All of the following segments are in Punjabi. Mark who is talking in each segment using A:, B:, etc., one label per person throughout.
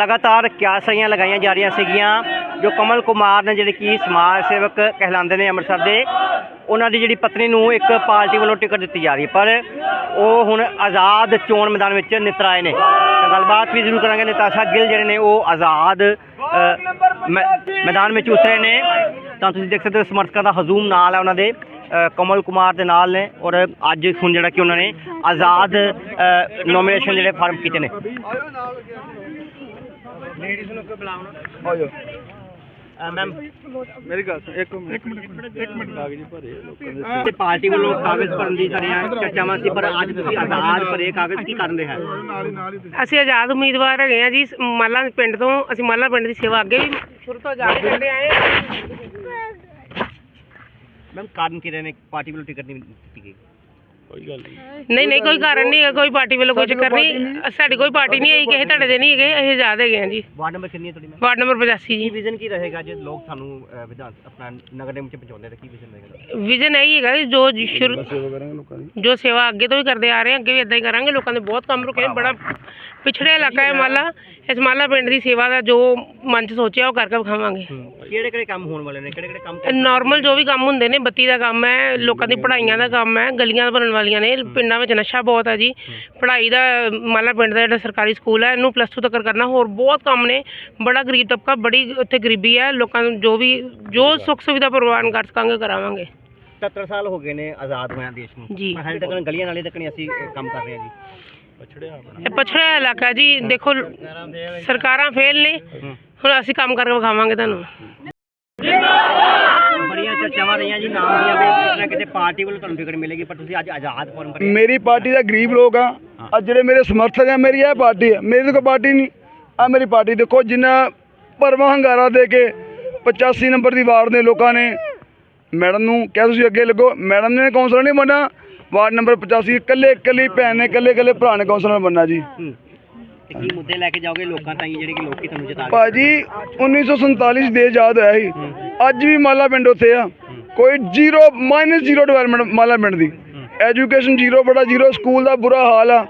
A: ਲਗਾਤਾਰ ਕਿਆਸਾਂ ਲਗਾਈਆਂ ਜਾ ਰਹੀਆਂ ਸੀਗੀਆਂ, ਜੋ ਕਮਲ ਕੁਮਾਰ ਨੇ ਜਿਹੜੇ ਕਿ ਸਮਾਜ ਸੇਵਕ ਕਹਿਲਾਉਂਦੇ ਨੇ ਅੰਮ੍ਰਿਤਸਰ ਦੇ, ਉਹਨਾਂ ਦੀ ਜਿਹੜੀ ਪਤਨੀ ਨੂੰ ਇੱਕ ਪਾਰਟੀ ਵੱਲੋਂ ਟਿਕਟ ਦਿੱਤੀ ਜਾ ਰਹੀ ਹੈ। ਪਰ ਉਹ ਹੁਣ ਆਜ਼ਾਦ ਚੋਣ ਮੈਦਾਨ ਵਿੱਚ ਨਿਤਰਾਏ ਨੇ। ਗੱਲਬਾਤ ਵੀ ਜ਼ਰੂਰ ਕਰਾਂਗੇ, ਨਿਤਾਸ਼ਾ ਗਿੱਲ ਜਿਹੜੇ ਨੇ ਉਹ ਆਜ਼ਾਦ ਮੈ- ਮੈਦਾਨ ਵਿੱਚ ਉਤਰੇ ਨੇ। ਤਾਂ ਤੁਸੀਂ ਦੇਖ ਸਕਦੇ ਹੋ ਸਮਰਥਕਾਂ ਦਾ ਹਜ਼ੂਮ ਨਾਲ ਹੈ ਉਹਨਾਂ ਦੇ ਕਮਲ ਕੁਮਾਰ ਦੇ ਨਾਲ ਨੇ ਔਰ ਅੱਜ ਹੁਣ ਜਿਹੜਾ ਕਿ ਉਹਨਾਂ ਨੇ ਆਜ਼ਾਦ ਨੋਮੀਨੇਸ਼ਨ ਜਿਹੜੇ ਫਾਰਮ ਕੀਤੇ ਨੇ। ਲੇਡੀਜ਼ ਨੂੰ ਕੋਈ ਬੁਲਾਉਣਾ
B: ਆਜੋ
A: ਮੈਮ
B: ਮੇਰੀ ਗੱਲ ਸੁਣ ਇੱਕ ਮਿੰਟ। ਇੱਕ ਮਿੰਟ ਇੱਕ ਮਿੰਟ। ਕਾਗਜ਼ ਭਰੇ ਲੋਕਾਂ ਦੇ
A: ਤੇ ਪਾਰਟੀ ਵੱਲੋਂ ਕਾਗਜ਼ ਭਰਨ ਦੀ ਸਾਰੀਆਂ ਚਰਚਾਵਾਂ ਸੀ ਪਰ ਅੱਜ ਤੁਸੀਂ ਆਜ਼ਾਦ ਭਰੇ ਕਾਗਜ਼ ਕੀ ਕਰਨ ਦੇ ਹੈ?
C: ਅਸੀਂ ਆਜ਼ਾਦ ਉਮੀਦਵਾਰ ਹੈਗੇ ਆ ਜੀ ਮਾਲਾ ਪਿੰਡ ਤੋਂ ਅਸੀਂ ਮਾਲਾ ਪਿੰਡ ਦੀ ਸੇਵਾ ਅੱਗੇ ਵੀ ਸ਼ੁਰੂ ਤੋਂ ਆਜ਼ਾਦ ਕਰਦੇ ਆਏ।
A: ਮੈਮ ਕਾਰਨ ਕੀ ਰਹੇ ਨੇ? ਪਾਰਟੀ ਵੱਲੋਂ ਟਿਕਟ ਨਹੀਂ ਦਿੱਤੀ ਗਈ।
B: ਕੋਈ ਗੱਲ ਨਹੀਂ
C: ਨਹੀਂ ਨਹੀਂ ਕੋਈ ਕਾਰਨ ਨਹੀਂ ਹੈਗਾ ਕੋਈ ਪਾਰਟੀ ਵੱਲੋਂ ਕੋਈ ਚੱਕਰ ਨਹੀਂ ਸਾਡੀ ਕੋਈ ਪਾਰਟੀ ਨਹੀਂ ਆਈ ਕਿਸੇ ਤੁਹਾਡੇ ਦੇ ਨਹੀਂ ਹੈਗੇ ਅਸੀਂ ਆਜ਼ਾਦ ਹੈਗੇ ਆ ਜੀ।
A: ਵਾਰਡ ਨੰਬਰ ਕਿੰਨੀ ਹੈ ਤੁਹਾਡੀ ਮੈਮ?
C: ਵਾਰਡ ਨੰਬਰ 85
A: ਕੀ
C: ਜੀ
A: ਵਿਜ਼ਨ ਕੀ ਰਹੇਗਾ ਜੇ ਲੋਕ ਤੁਹਾਨੂੰ ਵਿਧਾਨ ਆਪਣਾ ਨਗਰ ਨਿਗਮ ਚ ਪਹੁੰਚਾਉਂਦੇ ਤਾਂ ਕੀ ਵਿਜ਼ਨ ਰਹੇਗਾ?
C: ਵਿਜ਼ਨ ਇਹੀ ਹੈਗਾ ਕਿ ਜੋ ਜੀ ਸ਼ੁਰੂ
B: ਸੇਵਾ ਕਰਾਂਗੇ ਲੋਕਾਂ ਦੀ।
C: ਜੋ ਸੇਵਾ ਅੱਗੇ ਤੋਂ ਵੀ ਕਰਦੇ ਆ ਰਹੇ ਹਾਂ ਅੱਗੇ ਵੀ ਇਦਾਂ ਹੀ ਕਰਾਂਗੇ ਲੋਕਾਂ ਦੇ ਬਹੁਤ ਕੰਮ ਰੁਕੇ ਨੇ ਬੜਾ ਪਿਛੜਿਆ ਇਲਾਕਾ ਹੈ ਮਾਲਾ। ਇਸ ਮਾਲਾ ਪਿੰਡ ਦੀ ਸੇਵਾ ਦਾ ਜੋ ਮਨ ਚ ਸੋਚਿਆ ਉਹ ਕਰਕੇ ਵਿਖਾਵਾਂਗੇ।
A: ਕਿਹੜੇ ਕਿਹੜੇ ਕੰਮ ਹੋਣ ਵਾਲੇ ਨੇ? ਕਿਹੜੇ ਕਿਹੜੇ ਕੰਮ
C: ਨਾਰਮਲ ਜੋ ਵੀ ਕੰਮ ਹੁੰਦੇ ਨੇ ਬੱਤੀ ਦਾ ਕੰਮ ਹੈ ਲੋਕਾਂ ਦੀ ਪੜ੍ਹਾਈਆਂ ਦਾ ਕੰਮ ਹੈ ਗਲੀਆਂ ਬਣਨ ਵਾਲੀਆਂ ਨੇ ਪਿੰਡਾਂ ਵਿੱਚ ਨਸ਼ਾ ਬਹੁਤ ਹੈ ਜੀ। ਪੜ੍ਹਾਈ ਦਾ ਮਾਲਾ ਪਿੰਡ ਦਾ ਜਿਹੜਾ ਸਰਕਾਰੀ ਸਕੂਲ ਹੈ ਇਹਨੂੰ ਪਲੱਸ 2 ਤੱਕ ਕਰਨਾ ਹੋਰ ਬਹੁਤ ਕੰਮ ਨੇ। ਬੜਾ ਗਰੀਬ ਤਬਕਾ ਬੜੀ ਉੱਥੇ ਗਰੀਬੀ ਹੈ ਲੋਕਾਂ ਨੂੰ ਜੋ ਵੀ ਜੋ ਸੁੱਖ ਸੁਵਿਧਾ ਪ੍ਰਵਾਨ ਕਰ ਸਕਾਂਗੇ ਕਰਾਵਾਂਗੇ।
A: 77 ਸਾਲ ਹੋ ਗਏ ਨੇ ਆਜ਼ਾਦ ਹੋਇਆ ਦੇਸ਼ ਨੂੰ।
C: ਜੀ।
A: ਹਾਲੇ ਤੱਕ ਗਲੀਆਂ ਨਾਲੇ ਤੱਕ ਨਹੀਂ ਅਸੀਂ ਕੰਮ ਕਰ ਰਹੇ ਹਾਂ ਜੀ।
C: ਇਹ ਪਛੜਿਆ ਇਲਾਕਾ ਜੀ ਦੇਖੋ ਸਰਕਾਰਾਂ ਫੇਲ ਨੇ। ਹੁਣ ਅਸੀਂ ਕੰਮ ਕਰਕੇ ਵਿਖਾਵਾਂਗੇ ਤੁਹਾਨੂੰ।
A: ਬੜੀਆਂ ਚਰਚਾਵਾਂ ਰਹੀਆਂ ਜੀ ਨਾਮ ਦੀਆਂ ਵੀ ਕਿਤੇ ਨਾ ਕਿਤੇ ਪਾਰਟੀ ਵੱਲੋਂ ਤੁਹਾਨੂੰ ਟਿਕਟ ਮਿਲੇਗੀ ਪਰ ਤੁਸੀਂ ਅੱਜ ਆਜ਼ਾਦ ਫਾਰਮ ਭਰੇ।
B: ਮੇਰੀ ਪਾਰਟੀ ਦਾ ਗਰੀਬ ਲੋਕ ਆ। ਅੱਜ ਜਿਹੜੇ ਮੇਰੇ ਸਮਰਥਕ ਆ ਮੇਰੀ ਇਹ ਪਾਰਟੀ ਆ। ਮੇਰੀ ਕੋਈ ਪਾਰਟੀ ਨਹੀਂ। ਆ ਮੇਰੀ ਪਾਰਟੀ ਦੇਖੋ ਜਿੰਨਾ ਭਰਵਾਂ ਹੰਗਾਰਾ ਦੇ ਕੇ 85 ਨੰਬਰ ਦੀ ਵਾਰਡ ਦੇ ਲੋਕਾਂ ਨੇ ਮੈਡਮ ਨੂੰ ਕਿਹਾ ਤੁਸੀਂ ਅੱਗੇ ਲੱਗੋ। ਮੈਡਮ ਨੇ ਕੌਂਸਲਰ ਨਹੀਂ ਬਣਨਾ। ਵਾਰਡ ਨੰਬਰ 85 ਇਕੱਲੇ ਇਕੱਲੀ ਭੈਣ ਨੇ ਇਕੱਲੇ ਇਕੱਲੇ ਭਰਾ ਨੇ ਕੌਂਸਲਰ ਬਣਨਾ ਜੀ।
A: ਤੇ ਕੀ ਮੁੱਦੇ ਲੈ ਕੇ ਜਾਓਗੇ ਲੋਕਾਂ ਤਾਈਂ ਜਿਹੜੇ ਕਿ ਲੋਕੀ ਤੁਹਾਨੂੰ ਜਿਤਾ ਰਹੇ
B: ਭਾਜੀ 1947 ਚ ਦੇ ਆਜ਼ਾਦ ਹੋਇਆ ਸੀ। ਅੱਜ ਵੀ ਮਾਲਾ ਪਿੰਡ ਉੱਥੇ ਆ। ਕੋਈ ਜ਼ੀਰੋ ਮਾਈਨਸ ਜ਼ੀਰੋ ਡਿਵੈਲਪਮੈਂਟ ਮਾਲਾ ਪਿੰਡ ਦੀ। ਐਜੂਕੇਸ਼ਨ ਜ਼ੀਰੋ ਬੜਾ ਜ਼ੀਰੋ ਸਕੂਲ ਦਾ ਬੁਰਾ ਹਾਲ ਆ।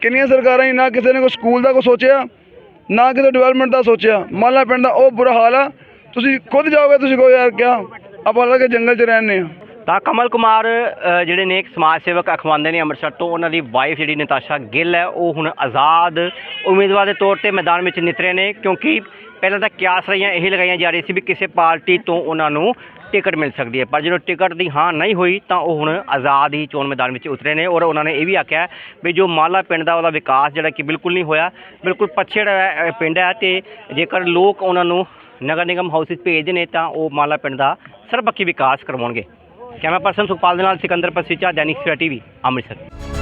B: ਕਿੰਨੀਆਂ ਸਰਕਾਰਾਂ ਹੀ ਨਾ ਕਿਸੇ ਨੇ ਕੋਈ ਸਕੂਲ ਦਾ ਕੋਈ ਸੋਚਿਆ ਨਾ ਕਿਸੇ ਡਿਵੈਲਪਮੈਂਟ ਦਾ ਸੋਚਿਆ। ਮਾਲਾ ਪਿੰਡ ਦਾ ਉਹ ਬੁਰਾ ਹਾਲ ਆ। ਤੁਸੀਂ ਖੁਦ ਜਾਓਗੇ ਤੁਸੀਂ ਕਹੋ ਯਾਰ ਕਿਆ ਆਪਾਂ ਲੱਗੇ ਜੰਗਲ 'ਚ ਰਹਿੰਦੇ ਆ।
A: ਤਾਂ ਕਮਲ ਕੁਮਾਰ ਜਿਹੜੇ ਨੇ ਇੱਕ ਸਮਾਜ ਸੇਵਕ ਅਖਵਾਉਂਦੇ ਨੇ ਅੰਮ੍ਰਿਤਸਰ ਤੋਂ, ਉਹਨਾਂ ਦੀ ਵਾਈਫ ਜਿਹੜੀ ਨਤਾਸ਼ਾ ਗਿੱਲ ਹੈ, ਉਹ ਹੁਣ ਆਜ਼ਾਦ ਉਮੀਦਵਾਰ ਦੇ ਤੌਰ ਤੇ ਮੈਦਾਨ ਵਿੱਚ ਨਿਤਰੇ ਨੇ, ਕਿਉਂਕਿ ਪਹਿਲਾਂ ਤਾਂ ਕਿਆਸ ਰਹੀਆਂ ਇਹ ਲਗਾਈਆਂ ਜਾ ਰਹੀ ਸੀ ਵੀ ਕਿਸੇ ਪਾਰਟੀ ਤੋਂ ਉਹਨਾਂ ਨੂੰ ਟਿਕਟ ਮਿਲ ਸਕਦੀ ਹੈ। ਪਰ ਜਦੋਂ ਟਿਕਟ ਦੀ ਹਾਂ ਨਹੀਂ ਹੋਈ, ਤਾਂ ਉਹ ਹੁਣ ਆਜ਼ਾਦ ਹੀ ਚੋਣ ਮੈਦਾਨ ਵਿੱਚ ਉਤਰੇ ਨੇ ਔਰ ਉਹਨਾਂ ਨੇ ਇਹ ਵੀ ਆਖਿਆ ਵੀ ਜੋ ਮਾਲਾ ਪਿੰਡ ਦਾ ਉਹਦਾ ਵਿਕਾਸ ਜਿਹੜਾ ਕਿ ਬਿਲਕੁਲ ਨਹੀਂ ਹੋਇਆ, ਬਿਲਕੁਲ ਪਛੜ ਪਿੰਡ ਹੈ ਤੇ ਜੇਕਰ ਲੋਕ ਉਹਨਾਂ ਨੂੰ ਨਗਰ ਨਿਗਮ ਹਾਊਸਿਸ ਭੇਜਦੇ ਨੇ, ਤਾਂ ਉਹ ਮਾਲਾ ਪਿੰਡ ਦਾ ਸਰਬੱਖੀ ਵਿਕਾਸ ਕਰਵਾਉਣਗੇ। ਕੈਮਰਾ ਪਰਸਨ ਸੁਖਪਾਲ ਦੇ ਨਾਲ ਸਿਕੰਦਰ ਪਸੀਚਾ ਦੈਨਿਕ ਸਵੇਰਾ ਟੀਵੀ ਅੰਮ੍ਰਿਤਸਰ।